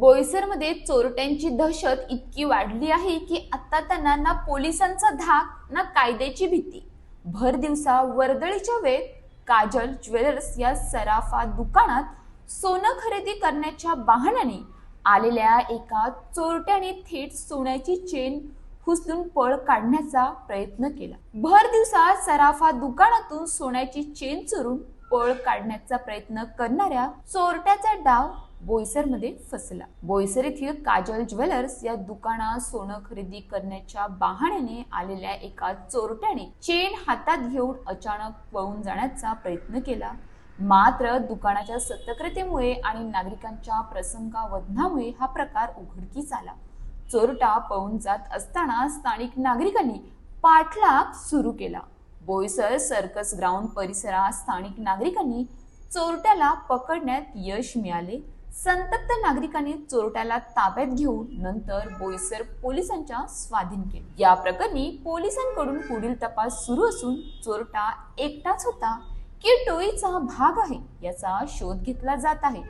बोईसरमध्ये चोरट्यांची दहशत इतकी वाढली आहे की आता त्यांना ना पोलिसांचा धाक ना कायद्याची भीती. भर दिवसा वर्दळीच्या वेळेत काजल ज्वेलर्स या सराफा दुकानात सोनं खरेदी करण्याच्या बहाण्याने आलेल्या एका चोरट्याने थेट सोन्याची चेन हुसलून पळ काढण्याचा प्रयत्न केला. भर दिवसा सराफा दुकानातून सोन्याची चेन चोरून पळ काढण्याचा प्रयत्न करणाऱ्या चोरट्याचा डाव बोईसरमध्ये फसला. बोईसर येथील काजल ज्वेलर्स या दुकानात सोनं खरेदी करण्याच्या बहाण्याने आलेल्या एका चोरट्याने चेन हातात घेऊन अचानक पळून जाण्याचा प्रयत्न केला. मात्र दुकानाच्या सतर्कतेमुळे आणि नागरिकांच्या प्रसंगावधानामुळे हा प्रकार उघडकीस आला. चोरटा पळून जात असताना स्थानिक नागरिकांनी पाठलाग सुरू केला. बोईसर सर्कस ग्राउंड परिसरात स्थानिक नागरिकांनी चोरट्याला पकडण्यात यश मिळाले. संतप्त नागरिकांनी चोरट्याला ताब्यात घेऊन नंतर बोईसर पोलिसांच्या स्वाधीन केले. या प्रकरणी पोलिसांकडून पुढील तपास सुरू असून चोरटा एकटाच होता. की टोळीचा भाग आहे याचा शोध घेतला जात आहे.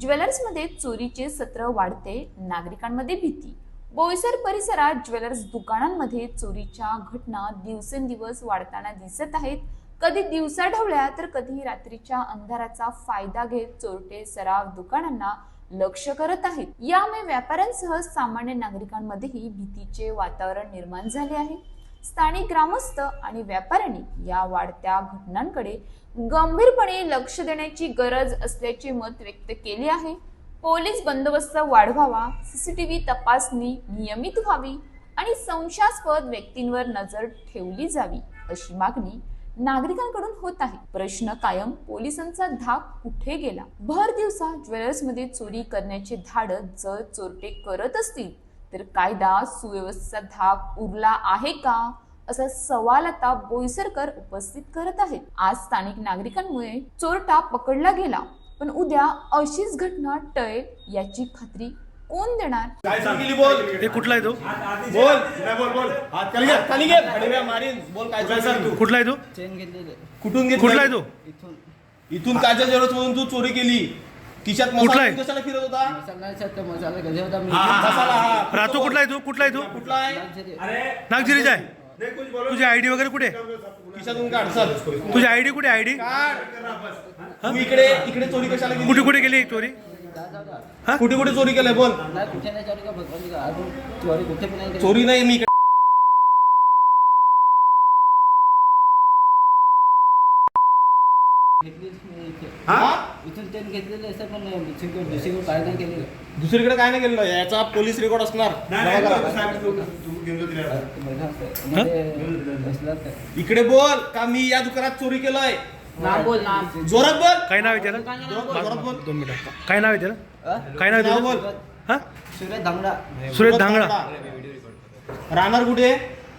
ज्वेलर्समध्ये चोरीचे सत्र वाढते नागरिकांमध्ये भीती. बोईसर परिसरात ज्वेलर्स दुकानांमध्ये चोरीच्या घटना दिवसेंदिवस वाढताना दिसत आहेत. कधी दिवसा ढवळ्या तर कधी रात्रीच्या अंधाराचा फायदा घेत चोरटे सराव दुकानांना लक्ष करत आहेत. यामुळे व्यापाऱ्यांसह सामान्य नागरिकांमध्येही भीतीचे वातावरण निर्माण झाले आहे. स्थानिक ग्रामस्थ आणि व्यापाऱ्यांनी या वाढत्या घटनांकडे गंभीरपणे लक्ष देण्याची गरज असल्याचे मत व्यक्त केले आहे. पोलीस बंदोबस्त वाढवावा सीसीटीव्ही तपासणी नियमित व्हावी आणि संशयास्पद व्यक्तींवर नजर ठेवली जावी अशी मागणी नागरिकांकडून होत आहे. प्रश्न कायम पोलिसांचा धाक कुठे गेला? भर दिवसा ज्वेलर्समध्ये चोरी करण्याचे धाडस जर चोरटे करत असतील तर कायदा सुव्यवस्थेचा धाक उरला आहे का? असा सवाल आता बोईसरकर उपस्थित करत आहेत. आज स्थानिक नागरिकांमुळे चोरटा पकडला गेला. पण उद्या अशीच घटना टळेल याची खात्री कोण देणार? काय सांगितली बोल? ते कुठला आहे तो? बोल. नाही बोल बोल. हात खाली घे खाली घे. आडव्या मारीन. बोल काय सांग तू? कुठला आहे तो? चेन घेतलेले. कुठून घेतली कुठला आहे तो? इथून इथून काजल जेरोस मधून तू चोरी केली. खिशात कुठला मसाला आहे? कशाला फिरत होता? मसाला मसाला घेतले होता? मी मसाला हा राहतो कुठला आहे तो? कुठला आहे तो? कुठला आहे? नागझरी. नागझिरीचा आहे. तुझी आयडी वगैरे कुठे? तुझी आयडी कुठे? आयडी काढ. तू इकडे इकडे चोरी कशाला कुठे केली कुठे गेली चोरी. हा? कुठे कुठे चोरी केलंय? बोल. चोरी नाही मी इकडे घेतलीच मी इथे. इथून चेन घेतलेले असं पण दुसरीकडे दुसरीकडे काय नाही केलेलं. दुसरीकडे काय नाही केलं याचा पोलीस रेकॉर्ड असणार. इकडे बोल का मी या दुकानात चोरी केलंय? नाम बोल नाम जोरात बोल. काय नाव आहे त्याला जोरात बोल, बोल. दोन मिनिटं काय नाव आहे त्याला? काय नाव नाव आहे बोल. हा? सुरेश धांगडा. सुरेश धांगडा. राहणार कुठे?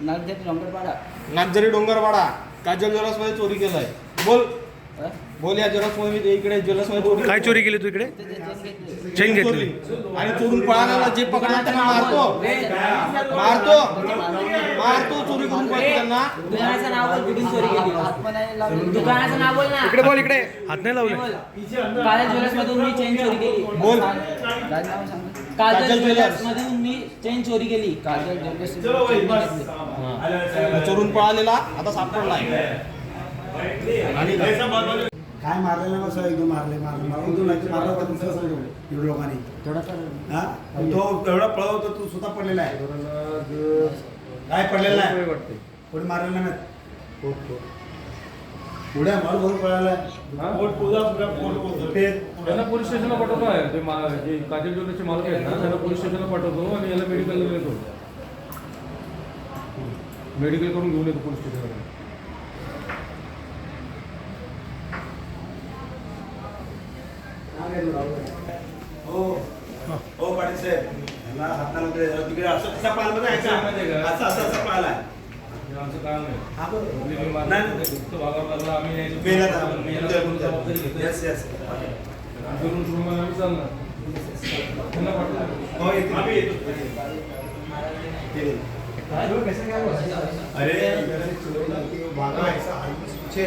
नागझरी डोंगरपाडा. नागझरी डोंगरवाडा काजल ज्वेलर्समध्ये चोरी केलंय? बोल. अ? बोल या ज्वेलर्समध्ये मी इकडे ज्वेलर्समध्ये चोरी काय चोरी केली तू इकडे? ते चेन घेतली. चेन घेतली. आणि चोरून पळाला जे पकडला त्यांना मारतो. मारतो. मारतो चोरी करून पळतो त्यांना. दुकानाचं नाव बोल कुठून चोरी केली? हात पण नाही लावले. दुकानाचं नाव बोल ना. इकडे बोल इकडे. हात नाही लावले. काजल ज्वेलर्स मधून मी चेन चोरी केली. बोल. काजल ज्वेलर्स. मधून मी चेन चोरी केली. काजल ज्वेलर्स. हा. चोरून पळालेला आता सापडलाय. काय मारलेला नसं एकदम मारले मारले. मला एकदम नाही मारला तर दुसरं समजू एवढ्या लोकांनी. थोडासा हा? तो एवढा पळत होता तू स्वतः पडलेला आहे. काय पडलेला आहे? कोणी मारलेला नाही पुढे मार भरून पळाला. त्यांना पोलीस स्टेशनला पाठवतो आहे ते मा- जे काजल ज्वेलर्सचे मालक आहेत ना त्यांना पोलीस स्टेशनला पाठवतो आणि याला मेडिकलला नेतो मेडिकल करून घेऊन येतो पोलीस स्टेशनला. हो तिकडे असं कसा पाहिला बघा याचा. असं असं असं पाहिला हे आमचं काम नाही हा बरोबर आपली मी मारली. नाही, नाही. फक्त भागाला आम्ही यायचो. मेला आम्ही याला जबाबदारी घेतो. येस येस करून तुम्हाला आम्ही चालणार त्यांना पाठवतो हो येतो अरे भागा ऐसा छे